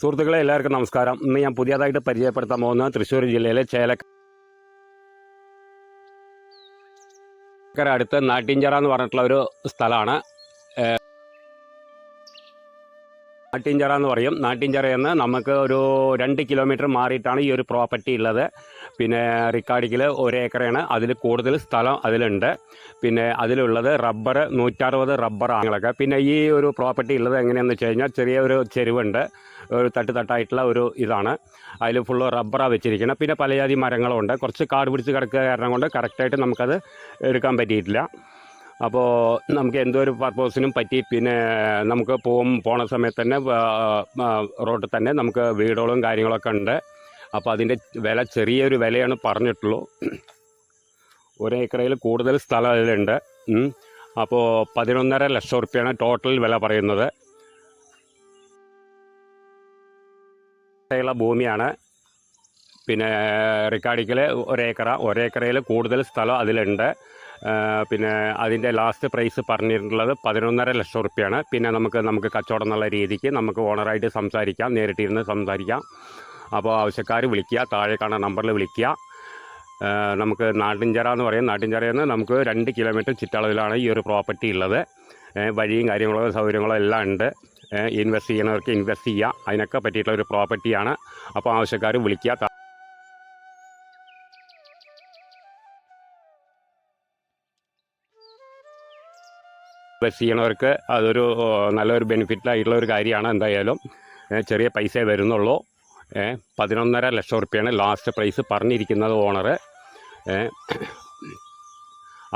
സുഹൃത്തുക്കളെ എല്ലാവർക്കും നമസ്കാരം. ഇന്ന് ഞാൻ പുതിയതായിട്ട് പരിചയപ്പെടുത്താൻ പോകുന്ന തൃശ്ശൂർ ജില്ലയിലെ ചേലക്കര അടുത്ത് നാട്ടിഞ്ചറ എന്ന് പറഞ്ഞിട്ടുള്ള ഒരു സ്ഥലമാണ്. നാട്ടിഞ്ചറ എന്ന് പറയും. നാട്ടിഞ്ചിറയിൽ നിന്ന് നമുക്ക് ഒരു രണ്ട് കിലോമീറ്റർ മാറിയിട്ടാണ് ഈ ഒരു പ്രോപ്പർട്ടി ഉള്ളത്. പിന്നെ റിക്കാർഡിക്കിൽ ഒരു അതിൽ കൂടുതൽ സ്ഥലം അതിലുണ്ട്. പിന്നെ അതിലുള്ളത് റബ്ബർ നൂറ്ററുപത് റബ്ബർ ആണുങ്ങളൊക്കെ പിന്നെ ഈ ഒരു പ്രോപ്പർട്ടി ഉള്ളത് എങ്ങനെയാണെന്ന് വെച്ച് കഴിഞ്ഞാൽ ചെറിയ ഒരു ചെരുവുണ്ട്. ഒരു തട്ട് തട്ടായിട്ടുള്ള ഒരു ഇതാണ്. അതിൽ ഫുള്ള് റബ്ബറാണ് വെച്ചിരിക്കുന്നത്. പിന്നെ പലജാതി മരങ്ങളുണ്ട് കുറച്ച് കാട് പിടിച്ച് കിടക്കുക കാരണം കൊണ്ട് കറക്റ്റായിട്ട് നമുക്കത് എടുക്കാൻ പറ്റിയിട്ടില്ല. അപ്പോൾ നമുക്ക് എന്തോ ഒരു പർപ്പസിനും പറ്റി. പിന്നെ നമുക്ക് പോകും പോണ സമയത്ത് തന്നെ റോഡിൽ തന്നെ നമുക്ക് വീടുകളും കാര്യങ്ങളൊക്കെ ഉണ്ട്. അപ്പോൾ അതിന്റെ വില ചെറിയൊരു വിലയാണ് പറഞ്ഞിട്ടുള്ളൂ. ഒരു ഏക്കറയിൽ കൂടുതൽ സ്ഥലം അതിലുണ്ട്. ഉം. അപ്പോൾ പതിനൊന്നര ലക്ഷം റുപ്യാണ് ടോട്ടൽ വില പറയുന്നത്. ഉള്ള ഭൂമിയാണ്. പിന്നെ റിക്കാർഡിക്കൽ ഒരേക്കറ ഒരേക്കറയിൽ കൂടുതൽ സ്ഥലം അതിലുണ്ട്. പിന്നെ അതിന്റെ ലാസ്റ്റ് പ്രൈസ് പറഞ്ഞിട്ടുള്ളത് പതിനൊന്നര ലക്ഷം റുപ്യാണ്. പിന്നെ നമുക്ക് നമുക്ക് കച്ചവടം എന്നുള്ള രീതിക്ക് നമുക്ക് ഓണറായിട്ട് സംസാരിക്കാം നേരിട്ടിരുന്ന് സംസാരിക്കാം. അപ്പോൾ ആവശ്യക്കാർ വിളിക്കുക താഴെ കാണുന്ന നമ്പറിൽ വിളിക്കുക. നമുക്ക് നാട്ടിൻചിറ എന്ന് പറയും. നാട്ടിൻചിറയിൽ നിന്ന് നമുക്ക് രണ്ട് കിലോമീറ്റർ ചുറ്റളവിലാണ് ഈ ഒരു പ്രോപ്പർട്ടി ഉള്ളത്. വഴിയും കാര്യങ്ങളോ സൗകര്യങ്ങളോ എല്ലാം ഉണ്ട്. ഇൻവെസ്റ്റ് ചെയ്യണവർക്ക് ഇൻവെസ്റ്റ് ചെയ്യുക അതിനൊക്കെ പറ്റിയിട്ടുള്ള ഒരു പ്രോപ്പർട്ടിയാണ് അപ്പോൾ ആവശ്യക്കാർ വിളിക്കുക. ഇൻവെസ്റ്റ് ചെയ്യണവർക്ക് അതൊരു നല്ലൊരു ബെനിഫിറ്റായിട്ടുള്ള ഒരു കാര്യമാണ് എന്തായാലും. ചെറിയ പൈസ വരുന്നുള്ളൂ. പതിനൊന്നര ലക്ഷം റുപ്യാണ് ലാസ്റ്റ് പ്രൈസ് പറഞ്ഞിരിക്കുന്നത് ഓണർ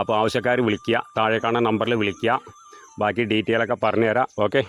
അപ്പോൾ ആവശ്യക്കാർ വിളിക്കുക. താഴെ കാണുന്ന നമ്പറിൽ വിളിക്കുക. ബാക്കി ഡീറ്റെയിലൊക്കെ പറഞ്ഞുതരാം. ഓക്കെ